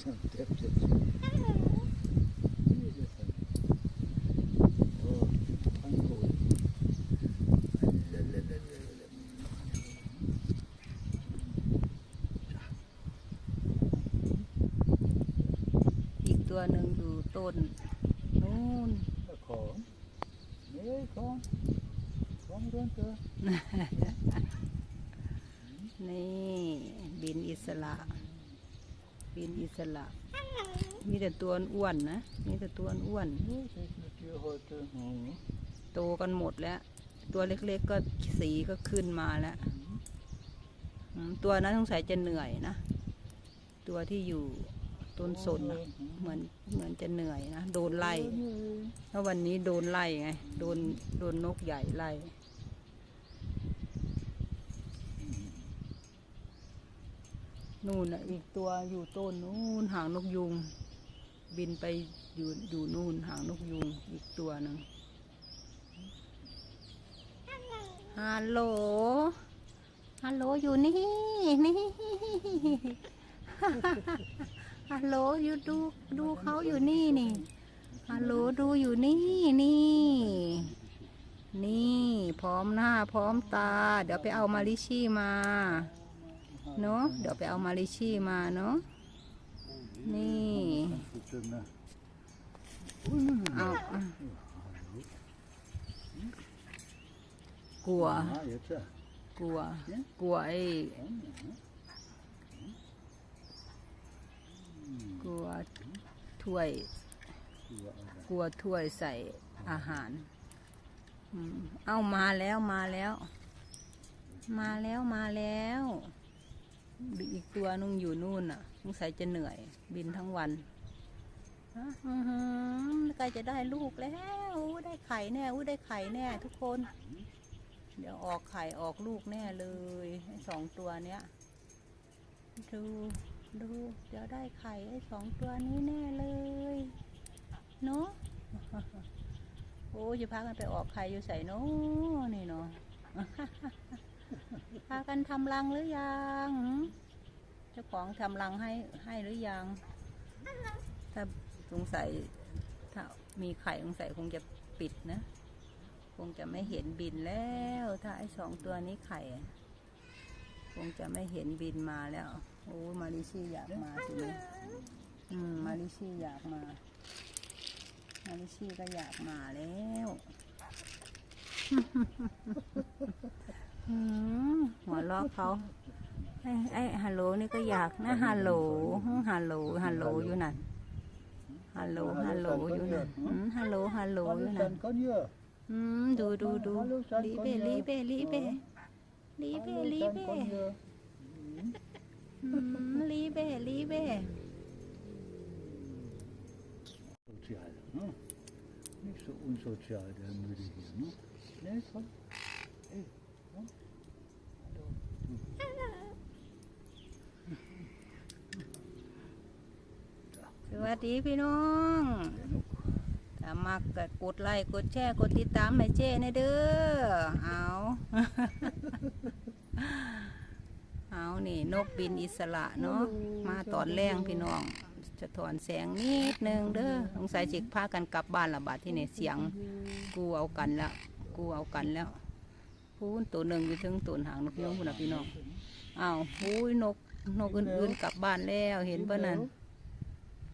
sen tepsi. İyi de sen. O hangi o? Allelelelele. อีกตัวหนึ่งอยู่ต้นนู่น Kom. Nej, kom. Kom runt där. นี่บินอิสระ บินอิสระ มีแต่ตัวอ้วนนะ มีแต่ตัวอ้วนโตกันหมดแล้ว ตัวเล็กๆก็สีก็ขึ้นมาแล้ว ตัวนั้นสงสัยจะเหนื่อยนะ ตัวที่อยู่ต้นสนนะเหมือนเหมือนจะเหนื่อยนะ โดนไล่เพราะวันนี้โดนไล่ไง โดนโดนนกใหญ่ไล่ นู่นอีกตัวอยู่ต้นนู่นหางนกยุง บินไปอยู่อยู่นู่นหางนกยุงอีกตัวหนึ่งฮัลโหลฮัลโหลอยู่นี่นี่ฮัลโหลอยู่ดูดูเขาอยู่นี่นี่ฮัลโหลดูอยู่นี่นี่ นี่ พร้อมหน้าพร้อมตา เดี๋ยวไปเอามาลิชี่มา เนาะเดี๋ยวไปเอามาลิชี่มาเนาะนี่เอากลัว กลัว กลัวไอ้กลัวถ้วย กลัวถ้วยใส่อาหารเอามาแล้วมาแล้ว มาแล้วมาแล้ว อีกตัวนึงอยู่นู่นน่ะสงสัยจะเหนื่อย บินทั้งวันอือใกล้จะได้ลูกแล้วอู้ได้ไข่แน่อู้ได้ไข่แน่ทุกคน เดี๋ยวออกไข่ออกลูกแน่เลยไอ้สองตัวเนี้ยดูดูเดี๋ยวได้ไข่ไอ้สองตัวนี้แน่เลยเนาะโอ้ยจะพากันไปออกไข่อยู่ใส่เนาะนี่เนาะ พากันทำรังหรือยังเจ้าของทำรังให้ให้หรือยัง ถ้าสงสัยถ้ามีไข่สงสัยคงจะปิดนะ คงจะไม่เห็นบินแล้ว ถ้าไอ้สองตัวนี้ไข่ คงจะไม่เห็นบินมาแล้ว โอ้มาริชี่อยากมาสินะอืมมาริชี่อยากมา มาริชี่ก็อยากมาแล้ว หัวเราะเขาไอ้ไอ้ฮัลโหลนี่ก็อยากนะฮัลโหลฮัลโหลฮัลโหลอยู่นั่นฮัลโหลฮัลโหลอยู่นั่นฮัลโหลฮัลโหลอยู่นั่นอืมดูดูดูลีเบลีเบลีเบลีเบลีเบ kan göra. อืมลีเบลีเบ Social. Ja. Nicht so unsozial, der Müde hier. Ne? Nee, komm. Ey, วัสดีพี่น้องถ้ามักก็กดไลค์กดแชร์กดติดตามให้เจ้ในเด้อ เอา เอานี่ นกบินอิสระเนาะ มาตอนแรงพี่น้อง จะถอนแสงนิดนึงเด้อ สงสัยจิกพากันกลับบ้านละบาดที่นี่เสียง กูเอากันแล้ว กูเอากันแล้วพูนตัวหนึ่งอยู่ถึงตัวหางนกยงพุ่นะพี่น้อง เอ้าวหูยนกนกอื่นๆกลับบ้านแล้วเห็นปะนั่น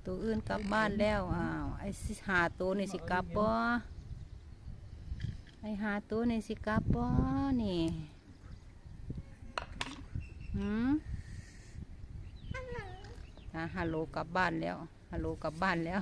ตัวอื่นกลับบ้านแล้วอ้าวไอ้หาตัวนี่สิกลับบ่ไอ้หาตัวนี่สิกลับบ่นี่หืมฮัลโหลกลับบ้านแล้วฮัลโหลกลับบ้านแล้ว